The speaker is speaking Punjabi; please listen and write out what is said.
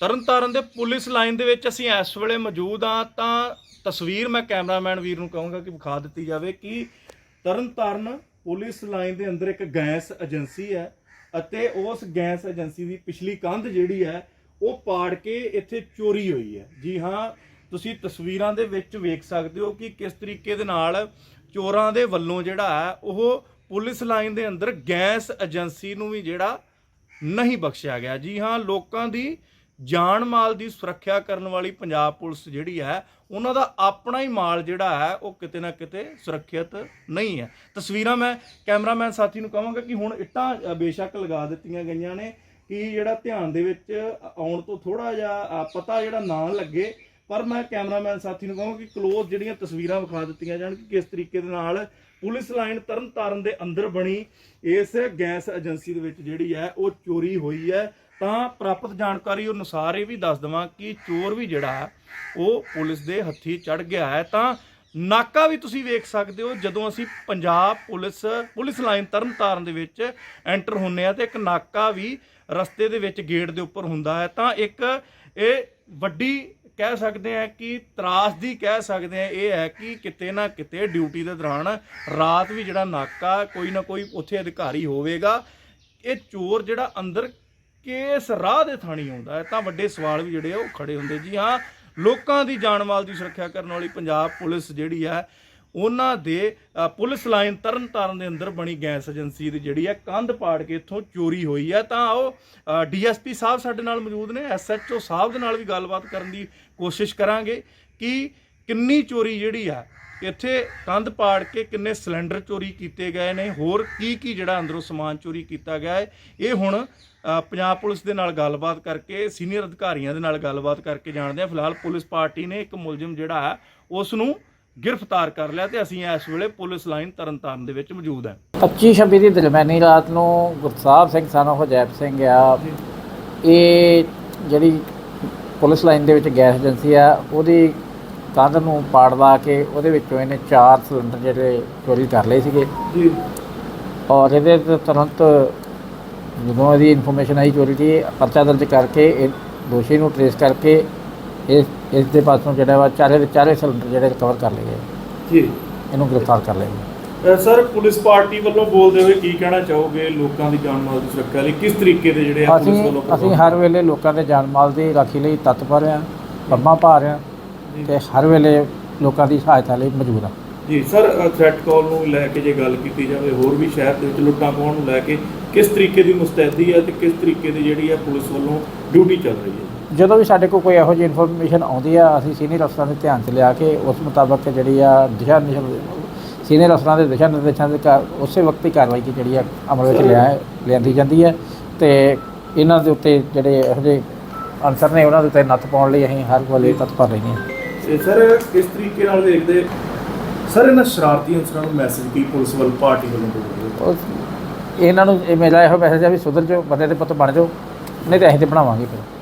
ਤਰਨਤਾਰਨ ਦੇ ਪੁਲਿਸ ਲਾਈਨ ਦੇ ਵਿੱਚ ਅਸੀਂ ਇਸ ਵੇਲੇ ਮੌਜੂਦ ਆ ਤਾਂ ਤਸਵੀਰ ਮੈਂ ਕੈਮਰਾਮੈਨ ਵੀਰ ਨੂੰ ਕਹੂੰਗਾ ਕਿ ਵਿਖਾ ਦਿੱਤੀ ਜਾਵੇ ਕਿ ਤਰਨਤਾਰਨ ਪੁਲਿਸ ਲਾਈਨ ਦੇ ਅੰਦਰ ਇੱਕ ਗੈਸ ਏਜੰਸੀ ਹੈ ਅਤੇ ਉਸ ਗੈਸ ਏਜੰਸੀ ਦੀ ਪਿਛਲੀ ਕੰਧ ਜਿਹੜੀ ਹੈ, ਉਹ ਪਾੜ ਕੇ ਇੱਥੇ ਚੋਰੀ ਹੋਈ ਹੈ। ਜੀ ਹਾਂ, ਤੁਸੀਂ ਤਸਵੀਰਾਂ ਦੇ ਵਿੱਚ ਵੇਖ ਸਕਦੇ ਹੋ ਕਿ ਕਿਸ ਤਰੀਕੇ ਦੇ ਨਾਲ ਚੋਰਾਂ ਦੇ ਵੱਲੋਂ ਜਿਹੜਾ ਹੈ, ਉਹ ਪੁਲਿਸ ਲਾਈਨ ਦੇ ਅੰਦਰ ਗੈਸ ਏਜੰਸੀ ਨੂੰ ਵੀ ਜਿਹੜਾ ਨਹੀਂ ਬਖਸ਼ਿਆ ਗਿਆ। ਜੀ ਹਾਂ, ਲੋਕਾਂ ਦੀ ਜਾਨ ਮਾਲ ਦੀ ਸੁਰੱਖਿਆ ਕਰਨ ਵਾਲੀ ਪੰਜਾਬ ਪੁਲਿਸ ਜਿਹੜੀ ਹੈ, ਉਹਨਾਂ ਦਾ ਆਪਣਾ ਹੀ ਮਾਲ ਜਿਹੜਾ ਹੈ, ਉਹ ਕਿਤੇ ਨਾ ਕਿਤੇ ਸੁਰੱਖਿਅਤ ਨਹੀਂ ਹੈ। ਤਸਵੀਰਾਂ ਮੈਂ ਕੈਮਰਾਮੈਨ ਸਾਥੀ ਨੂੰ ਕਹਾਂਗਾ ਕਿ ਹੁਣ ਇੱਟਾਂ ਬੇਸ਼ੱਕ ਲਗਾ ਦਿੱਤੀਆਂ ਗਈਆਂ ਨੇ ਕਿ ਜਿਹੜਾ ਧਿਆਨ ਦੇ ਵਿੱਚ ਆਉਣ ਤੋਂ ਥੋੜਾ ਜਿਹਾ ਪਤਾ ਜਿਹੜਾ ਨਾ ਲੱਗੇ। ਪਰ ਮੈਂ ਕੈਮਰਾਮੈਨ ਸਾਥੀ ਨੂੰ ਕਹਾਂਗਾ ਕਿ ਕਲੋਜ਼ ਜਿਹੜੀਆਂ ਤਸਵੀਰਾਂ ਵਿਖਾ ਦਿੱਤੀਆਂ ਜਾਣ ਕਿ ਕਿਸ ਤਰੀਕੇ ਦੇ ਨਾਲ ਪੁਲਿਸ ਲਾਈਨ ਤਰਨਤਾਰਨ ਦੇ ਅੰਦਰ ਬਣੀ। ਇਸ ਗੈਸ ਏਜੰਸੀ ਦੇ ਵਿੱਚ ਜਿਹੜੀ ਹੈ, ਉਹ ਚੋਰੀ ਹੋਈ ਹੈ। ਤਾਂ ਪ੍ਰਾਪਤ ਜਾਣਕਾਰੀ ਅਨੁਸਾਰ ਇਹ ਵੀ ਦੱਸ ਦਵਾਂ ਕਿ ਚੋਰ ਵੀ ਜਿਹੜਾ ਹੈ, ਉਹ ਪੁਲਿਸ ਦੇ ਹੱਥੀ ਚੜ ਗਿਆ ਹੈ। ਤਾਂ ਨਾਕਾ ਵੀ ਤੁਸੀਂ ਵੇਖ ਸਕਦੇ ਹੋ, ਜਦੋਂ ਅਸੀਂ Punjab police police line Tarn Taran ਦੇ ਵਿੱਚ ਐਂਟਰ ਹੁੰਨੇ ਆ ਤੇ ਇੱਕ ਨਾਕਾ ਵੀ ਰਸਤੇ ਦੇ ਵਿੱਚ ਗੇਟ ਦੇ ਉੱਪਰ ਹੁੰਦਾ ਹੈ। ਤਾਂ ਇੱਕ ਇਹ ਵੱਡੀ ਕਹਿ ਸਕਦੇ ਆ ਕਿ ਤਰਾਸਦੀ ਕਹਿ ਸਕਦੇ ਆ ਇਹ ਹੈ ਕਿ ਕਿਤੇ ਨਾ ਕਿਤੇ ਡਿਊਟੀ ਦੇ ਦੌਰਾਨ ਰਾਤ ਵੀ ਜਿਹੜਾ ਨਾਕਾ ਕੋਈ ਨਾ ਕੋਈ ਉੱਥੇ ਅਧਿਕਾਰੀ ਹੋਵੇਗਾ। ਇਹ ਚੋਰ ਜਿਹੜਾ ਅੰਦਰ ਕੇਸ ਰਾਹ ਦੇ ਥਾਣੀ ਆਉਂਦਾ ਹੈ, ਤਾਂ ਵੱਡੇ ਸਵਾਲ ਵੀ ਜਿਹੜੇ ਉਹ ਖੜੇ ਹੁੰਦੇ। ਜੀ ਹਾਂ, ਲੋਕਾਂ ਦੀ ਜਾਨ ਮਾਲ ਦੀ ਸੁਰੱਖਿਆ ਕਰਨ ਵਾਲੀ ਪੰਜਾਬ ਪੁਲਿਸ ਜਿਹੜੀ ਹੈ, ਉਹਨਾਂ ਦੇ ਪੁਲਿਸ ਲਾਈਨ ਤਰਨਤਾਰਨ ਦੇ ਅੰਦਰ ਬਣੀ ਗੈਸ ਏਜੰਸੀ ਦੀ ਜਿਹੜੀ ਹੈ, ਕੰਧ ਪਾੜ ਕੇ ਇੱਥੋਂ ਚੋਰੀ ਹੋਈ ਹੈ। ਤਾਂ ਉਹ ਡੀਐਸਪੀ ਸਾਹਿਬ ਸਾਡੇ ਨਾਲ ਮੌਜੂਦ ਨੇ ਐਸਐਚਓ ਸਾਹਿਬ ਦੇ ਨਾਲ ਵੀ ਗੱਲਬਾਤ ਕਰਨ ਦੀ ਕੋਸ਼ਿਸ਼ ਕਰਾਂਗੇ ਕਿ ਕਿੰਨੀ ਚੋਰੀ ਜਿਹੜੀ ਆ ਇੱਥੇ ਕੰਧ ਪਾੜ ਕੇ ਕਿੰਨੇ ਸਿਲੰਡਰ ਚੋਰੀ ਕੀਤੇ ਗਏ ਨੇ ਹੋਰ ਕੀ ਕੀ ਜਿਹੜਾ ਅੰਦਰੋਂ ਸਮਾਨ ਚੋਰੀ ਕੀਤਾ ਗਿਆ ਹੈ। ਇਹ ਹੁਣ ਪੰਜਾਬ ਪੁਲਿਸ ਦੇ ਨਾਲ ਗੱਲਬਾਤ ਕਰਕੇ ਸੀਨੀਅਰ ਅਧਿਕਾਰੀਆਂ ਦੇ ਨਾਲ ਗੱਲਬਾਤ ਕਰਕੇ ਜਾਣਦੇ ਆ ਫਿਲਹਾਲ ਪੁਲਿਸ ਪਾਰਟੀ ਨੇ ਇੱਕ ਮੁਲਜ਼ਮ ਜਿਹੜਾ ਹੈ ਉਸ ਨੂੰ ਗ੍ਰਿਫਤਾਰ ਕਰ ਲਿਆ ਤੇ ਅਸੀਂ ਇਸ ਵੇਲੇ ਪੁਲਿਸ ਲਾਈਨ ਤਰਨਤਾਰਨ ਦੇ ਵਿੱਚ ਮੌਜੂਦ ਹਾਂ। 25 26 ਦੀ ਦਰਮਿਆਨੀ ਰਾਤ ਨੂੰ ਗੁਰਸਾਹਿਬ ਸਿੰਘ ਸਾਨੂੰ ਹਜੈਬ ਸਿੰਘ ਆ। ਇਹ ਜਿਹੜੀ ਪੁਲਿਸ ਲਾਈਨ ਦੇ ਵਿੱਚ ਗੈਸ ਏਜੰਸੀ ਆ ਉਹਦੀ ਕੰਧ ਨੂੰ ਪਾੜਵਾ ਕੇ ਉਹਦੇ ਵਿੱਚੋਂ ਇਹਨੇ ਚਾਰ ਸਿਲੰਡਰ ਜਿਹੜੇ ਚੋਰੀ ਕਰ ਲਏ ਸੀਗੇ। ਜੀ। ਔਰ ਇਹਦੇ ਤੇ ਤੁਰੰਤ ਜਦੋਂ ਇਹਦੀ ਇਨਫੋਰਮੇਸ਼ਨ ਆਈ ਚੋਰੀ ਦੀ ਪਰਚਾ ਦਰਜ ਕਰਕੇ ਇਹ ਦੋਸ਼ੀ ਨੂੰ ਟ੍ਰੇਸ ਕਰਕੇ ਇਸ ਇਸ ਦੇ ਪਾਸੋਂ ਜਿਹੜਾ ਵਾ ਚਾਰੇ ਦੇ ਚਾਰੇ ਸਿਲੰਡਰ ਜਿਹੜੇ ਰਿਕਵਰ ਕਰ ਲਏ ਗਏ। ਜੀ। ਇਹਨੂੰ ਗ੍ਰਿਫਤਾਰ ਕਰ ਲਿਆ ਗਿਆ ਸਰ ਪੁਲਿਸ ਪਾਰਟੀ ਵੱਲੋਂ ਬੋਲਦੇ ਹੋਏ ਕੀ ਕਹਿਣਾ ਚਾਹੋਗੇ ਲੋਕਾਂ ਦੀ ਜਾਨ ਮਾਲ ਦੀ ਸੁਰੱਖਿਆ ਲਈ? ਕਿਸ ਤਰੀਕੇ ਦੇ ਜਿਹੜੇ ਆ ਪੁਲਿਸ ਅਸੀਂ ਵੱਲੋਂ ਅਸੀਂ ਹਰ ਵੇਲੇ ਲੋਕਾਂ ਦੇ ਜਾਨ ਮਾਲ ਦੀ ਰਾਖੀ ਲਈ ਤਤਪਰ ਹਾਂ ਕੰਮਾਂ ਭਾਰ ਹਾਂ। ਤੇ ਹਰ ਵੇਲੇ ਲੋਕਾਂ ਦੀ ਸਹਾਇਤਾ ਲਈ ਮੌਜੂਦ ਹਾਂ ਜੀ ਸਰ ਥ੍ਰੈਟ ਕਾਲ ਨੂੰ ਲੈ ਕੇ ਜੇ ਗੱਲ ਕੀਤੀ ਜਾਵੇ ਹੋਰ ਵੀ ਸ਼ਹਿਰ ਦੇ ਵਿੱਚ ਲੁੱਟਾਂ ਪਾਉਣ ਨੂੰ ਲੈ ਕੇ ਕਿਸ ਤਰੀਕੇ ਦੀ ਮੁਸਤੈਦੀ ਹੈ ਤੇ ਕਿਸ ਤਰੀਕੇ ਦੀ ਜਿਹੜੀ ਹੈ ਪੁਲਿਸ ਵੱਲੋਂ ਡਿਊਟੀ ਚੱਲ ਰਹੀ ਹੈ? ਜਦੋਂ ਵੀ ਸਾਡੇ ਕੋਲ ਕੋਈ ਇਹੋ ਜਿਹੀ ਇਨਫੋਰਮੇਸ਼ਨ ਆਉਂਦੀ ਆ ਅਸੀਂ ਸੀਨੀਅਰ ਅਫਸਰਾਂ ਦੇ ਧਿਆਨ 'ਚ ਲਿਆ ਕੇ ਉਸ ਮੁਤਾਬਕ ਜਿਹੜੀ ਆ ਦਿਸ਼ਾ ਨਿਰਦੇਸ਼ ਸੀਨੀਅਰ ਅਫਸਰਾਂ ਦੇ ਦਿਸ਼ਾ ਨਿਰਦੇਸ਼ਾਂ ਦੇ ਉਸੇ ਵਕਤ ਹੀ ਕਾਰਵਾਈ ਕੀ ਜਿਹੜੀ ਆ ਅਮਲ ਵਿੱਚ ਲਿਆ ਲਿਆਂਦੀ ਜਾਂਦੀ ਹੈ ਤੇ ਇਹਨਾਂ ਦੇ ਉੱਤੇ ਜਿਹੜੇ ਇਹੋ ਜਿਹੇ ਅਨਸਰ ਨੇ ਉਹਨਾਂ ਦੇ ਉੱਤੇ ਨੱਥ ਪਾਉਣ ਲਈ ਅਸੀਂ ਹਰ ਵੇਲੇ ਤਤਪਰ ਰਹਿੰਦੇ ਹਾਂ ਤੇ ਸਰ, ਕਿਸ ਤਰੀਕੇ ਨਾਲ ਦੇਖਦੇ? ਸਰ, ਇਹਨਾਂ ਸ਼ਰਾਰਤੀ ਅਨਸਰਾਂ ਨੂੰ ਮੈਸੇਜ ਕੀ ਪੁਲਿਸ ਵੱਲ, ਪਾਰਟੀ ਵੱਲੋਂ ਬੋਲਦੇ ਉਹ ਇਹਨਾਂ ਨੂੰ ਇਹ ਮੇਰਾ ਇਹੋ ਮੈਸੇਜ ਆ ਵੀ ਸੁਧਰ ਜਾਓ, ਬੰਦੇ ਦੇ ਪੁੱਤ ਬਣ ਜਾਓ, ਨਹੀਂ ਤੇ ਅਸੀਂ ਤੇ ਬਣਾਵਾਂਗੇ ਫਿਰ।